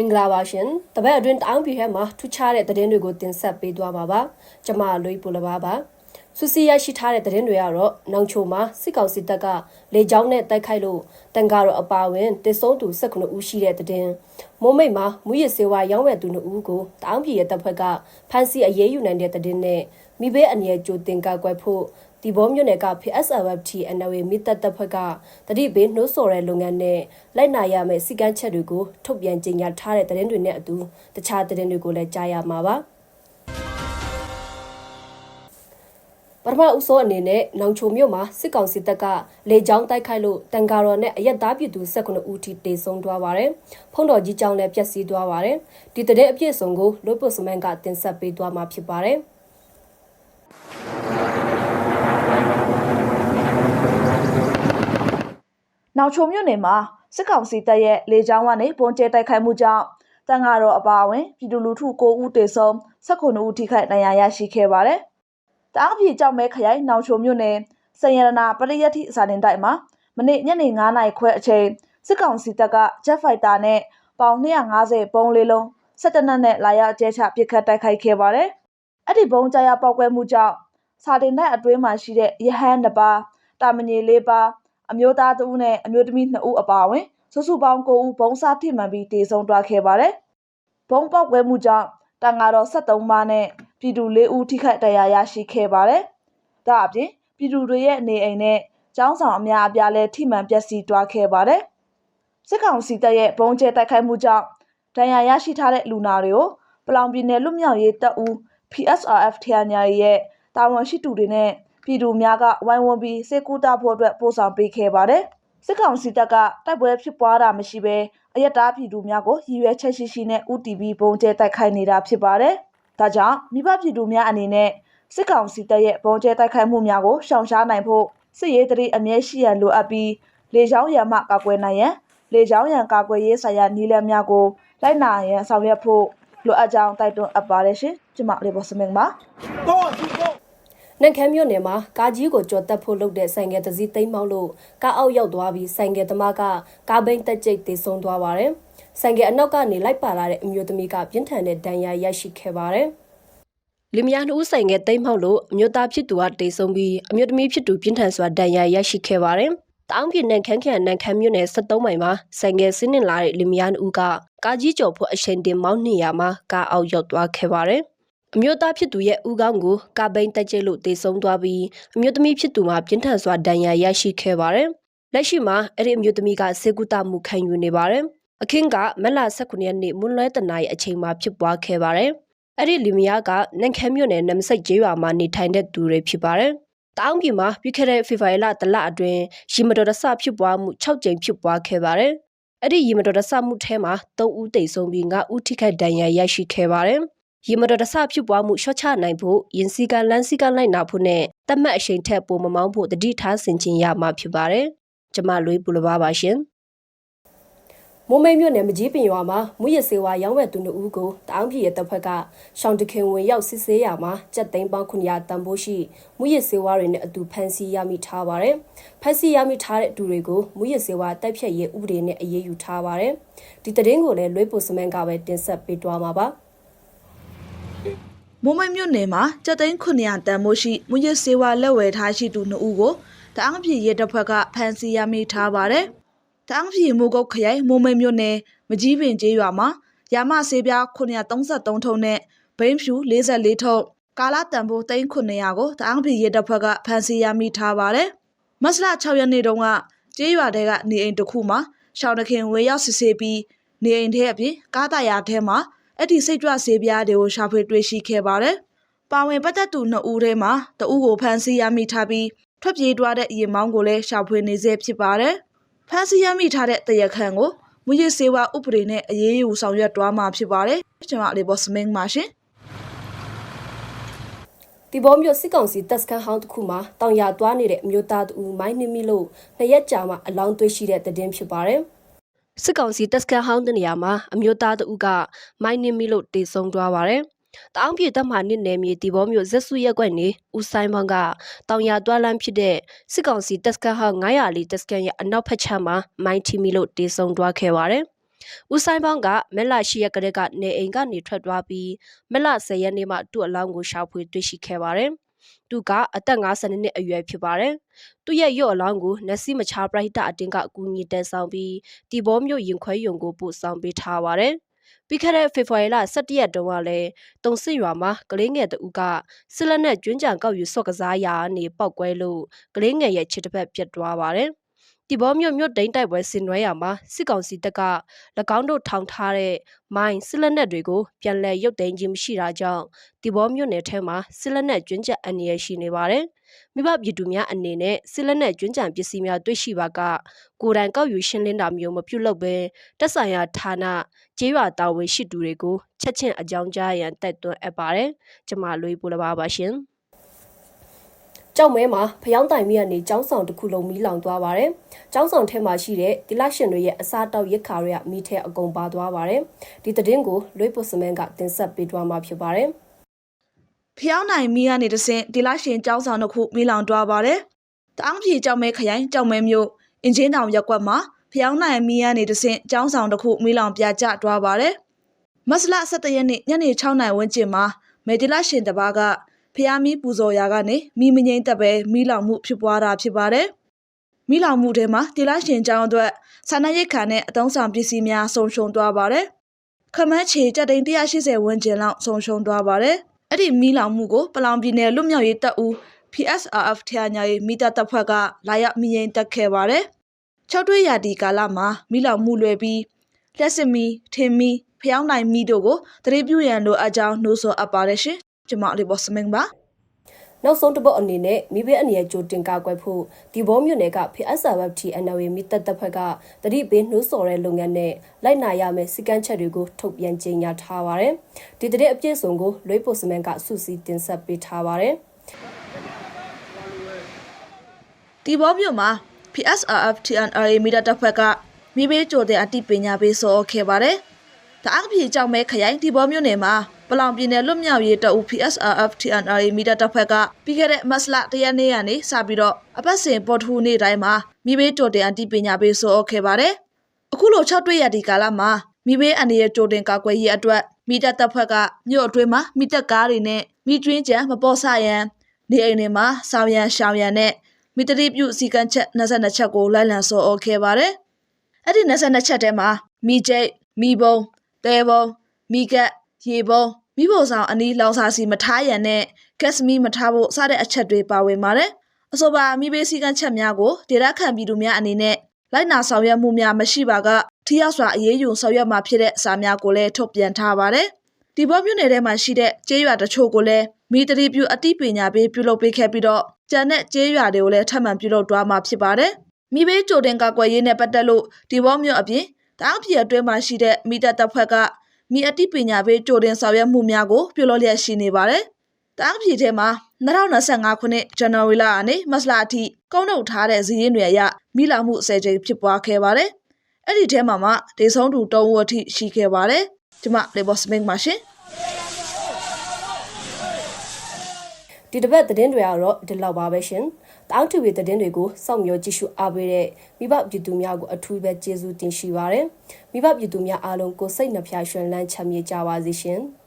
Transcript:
မင်္ဂလာပါရှင်တပတ်အတွင်းတောင်းပြည်ထဲမှာထူးခြားတဲ့သတင်းတွေကိုတင်ဆက်ပေးသွားမှာပါကျမလွေးပူလပါပါဆူစီရရှိထားတဲ့သတင်းတွေကတော့နောင်ချိုမှာစစ်ကောင်စီတပ်ကလေကြောင်းနဲ့တိုက်ခိုက်လို့တန်ကာရောအပါဝင်တည်ဆုံးသူ19ဦးရှိတဲ့သတင်းမိုးမိတ်မှာမူရစ်စေဝါရောင်းဝယ်သူ2ဦးကိုတောင်းပြည်ရဲ့တပ်ဖွဲ့ကဖမ်းဆီးအရေးယူနိုင်တဲ့သတင်းနဲ့မိဘအနေနဲ့ကြိုတင်ကာကွယ်ဖို့ ဒီဘောမြို့နယ်က PSLFT NW မိသက်တပ်ဖွဲ့ကတတိဘေးနှိုးဆော်တဲ့လုပ်ငန်းနဲ့လိုက်နာရမယ့်စီကန်းချက်တွေကိုထုတ်ပြန်ကြေညာထားတဲ့သတင်းတွေနဲ့အတူတခြားသတင်းတွေကိုလည်းကြားရမှာပါပထမဦးဆုံးအနေနဲ့နောင်ချိုမြို့မှာစစ်ကောင်စီတပ်ကလေကြောင်းတိုက်ခိုက်လို့တန်ကာရော်နဲ့အရက်သားပြည်သူ19ဦးထိတေဆုံးသွားပါတယ်။ဖုံတော်ကြီးကျောင်းလည်းပျက်စီးသွားပါတယ်။ဒီတဲ့အပြည့်အစုံကိုလွတ်ပုစမန်ကတင်ဆက်ပေးသွားမှာဖြစ်ပါတယ်။ နောက်ချုံမြို့နယ်မှာစစ်ကောင်စီတပ်ရဲ့လေကြောင်းကနေပုံကျဲတိုက်ခိုက်မှုကြောင့်တန်ဃာတော်အပါအဝင်ပြည်သူလူထု9ဦးတေဆုံး19ဦးထိခိုက်ဒဏ်ရာရရှိခဲ့ပါတယ်။တအားပြည်ကြောက်မဲခရိုင်နောက်ချုံမြို့နယ်စရရနာပရိယတ်တိစာတင်တိုက်မှာမနေ့ညနေ9နာရီခွဲအချိန်စစ်ကောင်စီတပ်က Jet Fighter နဲ့ပေါင်250ပုံးလေးလုံးစစ်တပ်နဲ့လာရောက်အကျဲချပစ်ခတ်တိုက်ခိုက်ခဲ့ပါတယ်။အဲ့ဒီဘုံကြရပောက်ကွဲမှုကြောင့်စာတင်တိုက်အတွင်းမှာရှိတဲ့ရဟန်းတစ်ပါးတာမဏေလေးပါး အမျိုးသားတဦးနဲ့အမျိုးသမီး2ဦးအပါအဝင်စုစုပေါင်း9ဦးဘုံစားထိမှန်ပြီးတေဆုံးသွားခဲ့ပါတယ်။ဘုံပေါက်ကွဲမှုကြောင့်တန်ဃာတော်73ပါးနဲ့ပြည်သူ4ဦးထိခိုက်ဒဏ်ရာရရှိခဲ့ပါတယ်။ဒါအပြင်ပြည်သူတွေရဲ့နေအိမ်နဲ့ကျောင်းဆောင်အများအပြားလည်းထိမှန်ပျက်စီးသွားခဲ့ပါတယ်။စစ်ကောင်စီတပ်ရဲ့ဘုံကျဲတိုက်ခိုက်မှုကြောင့်ဒဏ်ရာရရှိထားတဲ့လူနာတွေကိုပလောင်ပြည်နယ်လွတ်မြောက်ရေးတပ်ဦး PSRF ထရညာရဲ့တာဝန်ရှိသူတွေနဲ့ ပြည်သူများကဝိုင်းဝန်းပြီးစေကူတာဖို့အတွက်ပို့ဆောင်ပေးခဲ့ပါတယ်။စစ်ကောင်စီတပ်ကတိုက်ပွဲဖြစ်ပွားတာမရှိဘဲအယက်သားပြည်သူများကိုရည်ရွယ်ချက်ရှိရှိနဲ့ UTV ဘုံကျဲတိုက်ခိုက်နေတာဖြစ်ပါတယ်။ဒါကြောင့်မိဘပြည်သူများအနေနဲ့စစ်ကောင်စီတပ်ရဲ့ဘုံကျဲတိုက်ခိုက်မှုများကိုရှောင်ရှားနိုင်ဖို့စစ်ရေးတရေအမြဲရှိရန်လိုအပ်ပြီးလေကြောင်းရန်မှကာကွယ်နိုင်ရန်လေကြောင်းရန်ကာကွယ်ရေးဆိုင်ရာနည်းလမ်းများကိုလိုက်နာရန်ဆောင်ရွက်ဖို့လိုအပ်ကြောင်းတိုက်တွန်းအပ်ပါတယ်ရှင်။ကျွန်မလေးဘောစမင်းပါ။ နန့်ခမ်းမြို့နယ်မှာကားကြီးကိုကြော်တက်ဖို့လုပ်တဲ့ဆိုင်ငယ်တစ်စီးသိမ်းမောက်လို့ကားအောက်ရောက်သွားပြီးဆိုင်ငယ်သမားကကားဘိန်းတက်ကျိတ်တေဆုံးသွားပါတယ်။ဆိုင်ငယ်အနောက်ကနေလိုက်ပါလာတဲ့အမျိုးသမီးကပြင်းထန်တဲ့ဒဏ်ရာရရှိခဲ့ပါတယ်။လင်မယားနှစ်ဦးဆိုင်ငယ်သိမ်းမောက်လို့အမျိုးသားဖြစ်သူကတေဆုံးပြီးအမျိုးသမီးဖြစ်သူပြင်းထန်စွာဒဏ်ရာရရှိခဲ့ပါတယ်။တောင်ပြည်နယ်ခန်းခန့်နန့်ခမ်းမြို့နယ်73မိုင်မှာဆိုင်ငယ်ဆင်းနေလာတဲ့လင်မယားနှစ်ဦးကကားကြီးကျော်ဖို့အချိန်တင်မောင်းနေရမှာကားအောက်ရောက်သွားခဲ့ပါတယ်။ အမျိုးသားဖြစ်သူရဲ့ဦးခေါင်းကိုကာဘိန်းတက်ကျိတ်လို့တေဆုံးသွားပြီးအမျိုးသမီးဖြစ်သူမှာပြင်းထန်စွာဒဏ်ရာရရှိခဲ့ပါတယ်။လက်ရှိမှာအဲ့ဒီအမျိုးသမီးကစေကူတာမှုခံယူနေပါတယ်။အခင်းကမက်လာ19ရက်နေ့မွန်းလွဲတနာရီအချိန်မှာဖြစ်ပွားခဲ့ပါတယ်။အဲ့ဒီလီမယားကနန့်ခမ်းမြို့နယ်နမ်ဆိတ်ကျေးရွာမှာနေထိုင်တဲ့သူတွေဖြစ်ပါတယ်။တောင်ပြည်မှာပြီးခဲ့တဲ့ဖေဖော်ဝါရီလတလအတွင်းရီမတော်တဆဖြစ်ပွားမှု6ကြိမ်ဖြစ်ပွားခဲ့ပါတယ်။အဲ့ဒီရီမတော်တဆမှုထဲမှာ3ဦးတိတ်ဆုံးပြီး9ဦးထိခိုက်ဒဏ်ရာရရှိခဲ့ပါတယ်။ ရေမတော်တဆဖြစ်ပွားမှုရှော့ချနိုင်ဖို့ယင်စီကလန်းစီကလိုက်နာဖို့နဲ့တတ်မှတ်အချိန်ထက်ပိုမမောင်းဖို့တတိထားဆင်ခြင်ရမှာဖြစ်ပါတယ်။ကျမလွေးပူလပါပါရှင်။မိုးမိတ်မြို့နယ်မကြီးပင်ရွာမှာမူရစေဝါရောင်းဝယ်သူတို့ကိုတောင်ပြည်ရဲ့တပ်ဖက်ကရှောင်းတခင်ဝင်ရောက်စစ်ဆေးရမှာကြက်သိန်းပေါင်း900တန်ဖိုးရှိမူရစေဝါတွေနဲ့အတူဖမ်းဆီးရမိထားပါတယ်။ဖမ်းဆီးရမိထားတဲ့သူတွေကိုမူရစေဝါတိုက်ဖြတ်ရေးဥပဒေနဲ့အရေးယူထားပါတယ်။ဒီတရင်ကိုလည်းလွေးပိုစမန်ကပဲတင်ဆက်ပေးသွားမှာပါ။ မုံမိတ်မြို့နယ်မှာကြက်သိန်း900တန်မိုးရှိမွေးစေဝါလက်ဝယ်ထားရှိသူ2ဦးကိုတအောင်းပြည်ရဲတပ်ဖွဲ့ကဖမ်းဆီးရမိထားပါတယ်။တအောင်းပြည်မိုးကုတ်ခရိုင်မုံမိတ်မြို့နယ်မကြီးပင်ကျေးရွာမှာရာမဆေးပြား933ထုံနဲ့ဘိန်းဖြူ44ထုံကာလာတန်ဖိုး3900ကိုတအောင်းပြည်ရဲတပ်ဖွဲ့ကဖမ်းဆီးရမိထားပါတယ်။မတ်လ6ရက်နေ့တုန်းကကျေးရွာတဲကနေအိမ်တစ်ခုမှာရှောင်းတခင်ဝေရောက်စစ်ဆေးပြီးနေအိမ်ထဲအပြင်ကားတရာထဲမှာ အဲ့ဒီစိတ်ကြွဆေးပြားတွေကိုရှာဖွေတွေ့ရှိခဲ့ပါတယ်။ပါဝင်ပတ်သက်သူနှစ်ဦးထဲမှာတဦးကိုဖမ်းဆီးရမိထားပြီးထွက်ပြေးသွားတဲ့ရင်မောင်းကိုလည်းရှာဖွေနေဆဲဖြစ်ပါတယ်။ဖမ်းဆီးရမိထားတဲ့တရခန့်ကိုမူရစေဝါဥပဒေနဲ့အရေးယူဆောင်ရွက်သွားမှာဖြစ်ပါတယ်။ကျွန်မလေးဘော့စမင်းပါရှင်။ဒီဘောမျိုးစစ်ကောင်စီတပ်စခန်းဟောင်းတစ်ခုမှာတောင်ရသွားနေတဲ့အမျိုးသားတူမိုင်းနှင်းမိလို့နှစ်ရက်ကြာမှအလောင်းသွေးရှိတဲ့တဲ့င်းဖြစ်ပါတယ်။ စစ်ကောင်စီတပ်စခန်းဟောင်းတဲ့နေရာမှာအမျိုးသားတူကမိုင်းနှင်းမိလို့တေဆုံးသွားပါတယ်။တောင်ပြည်တပ်မှနစ်နယ်မြေဒီဘောမျိုးဇက်စုရက်ကွက်နေဦးဆိုင်ဘောင်ကတောင်ရသွားလမ်းဖြစ်တဲ့စစ်ကောင်စီတပ်စခန်းဟောင်း900လီတပ်စခန်းရဲ့အနောက်ဖက်ခြမ်းမှာမိုင်းထီမီလို့တေဆုံးသွားခဲ့ပါတယ်ဦးဆိုင်ပေါင်းကမက်လရှိရက်ကလေးကနေအိမ်ကနေထွက်သွားပြီးမက်လ10ရက်နေ့မှသူ့အလောင်းကိုရှာဖွေတွေ့ရှိခဲ့ပါတယ်။ သူကအသက်52နှစ်အရွယ်ဖြစ်ပါတယ်။သူ့ရဲ့ရုပ်အလောင်းကိုနက်စီမချာပရိဟတအတင်းကအကူအညီတက်ဆောင်ပြီးတီဘောမျိုးရင်ခွဲယုံကိုပို့ဆောင်ပေးထားပါတယ်။ပြီးခဲ့တဲ့ဖေဖော်ဝါရီလ17ရက်တုန်းကလည်းတုံစစ်ရွာမှာကလေးငယ်တဦးကဆစ်လက်နဲ့ကျွန်းကြံကောက်ယူဆော့ကစားရာကနေပောက်ကွဲလို့ကလေးငယ်ရဲ့ခြေတစ်ဖက်ပြတ်သွားပါတယ်။ တီဘောမျိုးမြို့တိန်တိုက်ပွဲဆင်နွှဲရမှာစစ်ကောင်စီတပ်က၎င်းတို့ထောင်ထားတဲ့မိုင်းစစ်လက်နက်တွေကိုပြန်လည်ရုပ်သိမ်းခြင်းမရှိတာကြောင့်တီဘောမြို့နယ်ထဲမှာစစ်လက်နက်ကျွန်းချက်အန္တရာယ်ရှိနေပါတယ်။မိဘပြည်သူများအနေနဲ့စစ်လက်နက်ကျွန်းကြံပစ္စည်းများတွေ့ရှိပါကကိုယ်တိုင်ကောက်ယူရှင်းလင်းတာမျိုးမပြုလုပ်ဘဲတက်ဆိုင်ရာဌာနကျေးရွာတာဝန်ရှိသူတွေကိုချက်ချင်းအကြောင်းကြားရန်တိုက်တွန်းအပ်ပါတယ်။ကျွန်မလွေးပိုလပါပါရှင်။ ကြောက်မဲမှာဖျောင်းတိုင်မီကနေကျောင်းဆောင်တစ်ခုလုံးမီးလောင်သွားပါတယ်။ကျောင်းဆောင်ထဲမှာရှိတဲ့တိလရှင်တွေရဲ့အစားတောက်ရက်ခါတွေကမီးထဲအကုန်ပါသွားပါတယ်။ဒီသတင်းကိုလွေးပုစမန်ကတင်ဆက်ပေးသွားမှာဖြစ်ပါတယ်။ဖျောင်းနိုင်မီးကနေတဆင့်ဒီလရှင်ကျောင်းဆောင်တစ်ခုမီးလောင်တွားပါတယ်။တအောင်ပြည်ကျောက်မဲခရိုင်ကျောက်မဲမြို့အင်ဂျင်တောင်ရက်ကွက်မှာဖျောင်းနိုင်မီးကနေတဆင့်ကျောင်းဆောင်တစ်ခုမီးလောင်ပြကျတွားပါတယ်။မတ်လ17ရက်နေ့ညနေ6နာရီဝန်းကျင်မှာမေဒီလရှင်တစ်ပါးက ဖျားမီးပူဇော်ရာကနေမီးမငိမ့်သက်ပဲမီးလောင်မှုဖြစ်ပွားတာဖြစ်ပါတယ်။မီးလောင်မှုထဲမှာဒီလရှင်ကျောင်းအတွက်ဆန္ဒရိတ်ခါနဲ့အတုံးဆောင်ပစ္စည်းများဆုံးရှုံးသွားပါတယ်။ခမန်းချေကြက်တိန်180ဝန်းကျင်လောက်ဆုံးရှုံးသွားပါတယ်။အဲ့ဒီမီးလောင်မှုကိုပလောင်ပြည်နယ်လွတ်မြောက်ရေးတပ်ဦး PSRF ထရာညာရေးမိသားတပ်ဖွဲ့ကလာရောက်မြင်ရင်တက်ခဲ့ပါတယ်။၆တွဲရာဒီကာလမှာမီးလောင်မှုလွယ်ပြီးလက်စစ်မီထင်းမီဖျောင်းနိုင်မီတို့ကိုတရေပြူရန်လိုအကြောင်းနှိုးဆော်အပ်ပါတယ်ရှင်။ ကျွန်မလေးဘော့စမင်းပါနောက်ဆုံးတစ်ပုတ်အနေနဲ့မိဘအနေနဲ့ကြိုတင်ကာကွယ်ဖို့ဒီဘောမြို့နယ်က PSRFT NLA မိသက်တပ်ဖွဲ့ကတတိပေးနှိုးဆော်တဲ့လုပ်ငန်းနဲ့လိုက်နာရမယ့်စီကံချက်တွေကိုထုတ်ပြန်ကြေညာထားပါတယ်။ဒီတဲ့အပြည့်အစုံကိုလွေးပိုစမန်ကစုစည်းတင်ဆက်ပေးထားပါတယ်။ဒီဘောမြို့မှာ PSRF TNRA မိသားတပ်ဖွဲ့ကမိဘေးကြိုတဲ့အတိပညာပေးဆော်ခဲ့ပါတယ်။တအားပြေကြောက်မဲခရိုင်ဒီဘောမြို့နယ်မှာ ပလောင်ပြည်နယ်လွတ်မြောက်ရေးတပ်ဦး PSRF TNRA မိသားတပ်ဖွဲ့ကပြီးခဲ့တဲ့မတ်လတရက်နေ့ကနေစပြီးတော့အပတ်စဉ်ပေါ်ထူနေ့တိုင်းမှာမိဘေးကြိုတဲ့အတိပညာပေးဆော်ခဲ့ပါတယ်။အခုလို6တွေ့ရဒီကာလမှာမိဘေးအနေရဲ့ကြိုတင်ကာကွယ်ရေးအတွက်မိသားတပ်ဖွဲ့ကမြို့အတွင်းမှာမိသက်ကားတွေနဲ့မိတွင်းကြံမပေါ်ဆရန်နေအိမ်တွေမှာဆောင်းရန်ရှောင်းရန်နဲ့မိတရိပြုစီကံချက်22ချက်ကိုလိုက်လံဆော်ဩခဲ့ပါတယ်။အဲ့ဒီ22ချက်ထဲမှာမိကျိတ်မိဘုံတဲဘုံမိကက် ရေဘုံမိဖို့ဆောင်အနီးလောင်စာစီမထားရန်နဲ့ဂက်စမီမထားဖို့စတဲ့အချက်တွေပါဝင်ပါတယ်။အဆိုပါမိဘေးစီကံချက်များကိုဒေတာခန့်ပြည်သူများအနေနဲ့လိုက်နာဆောင်ရွက်မှုများမရှိပါကထိရောက်စွာအရေးယူဆောင်ရွက်မှာဖြစ်တဲ့စာများကိုလည်းထုတ်ပြန်ထားပါတယ်။ဒီဘောမြို့နယ်ထဲမှာရှိတဲ့ကျေးရွာတချို့ကိုလည်းမိတရိပြုအတိပညာပေးပြုလုပ်ပေးခဲ့ပြီးတော့ကျန်တဲ့ကျေးရွာတွေကိုလည်းထပ်မံပြုလုပ်သွားမှာဖြစ်ပါတယ်။မိဘေးကြိုတင်ကာကွယ်ရေးနဲ့ပတ်သက်လို့ဒီဘောမြို့အပြင်တအားပြည်အတွင်းမှာရှိတဲ့မိသက်တပ်ဖွဲ့က မိအတိပညာပေးကြိုတင်ဆောင်ရွက်မှုများကိုပြုလုပ်လျက်ရှိနေပါတယ်။တအားပြည်ထဲမှာ2025ခုနှစ်ဇန်နဝါရီလကနေမတ်လအထိကုန်းထုတ်ထားတဲ့ဇီးရင်တွေအရမိလာမှုအစဲကျိဖြစ်ပွားခဲ့ပါတယ်။အဲ့ဒီထဲမှာမှဒေဆုံးသူ၃ဦးအထိရှိခဲ့ပါတယ်။ဒီမှာလေဘော့စမင်းပါရှင်။ဒီတစ်ပတ်သတင်းတွေကတော့ဒီလောက်ပါပဲရှင်။ တောင်းတူဝေသတင်းတွေကိုစောင့်မျှော်ကြည့်ရှုအားပေးတဲ့မိဘပြည်သူများကိုအထူးပဲကျေးဇူးတင်ရှိပါရယ်။မိဘပြည်သူများအားလုံးကိုစိတ်နှဖျားရွှင်လန်းချမ်းမြေ့ကြပါစေရှင်။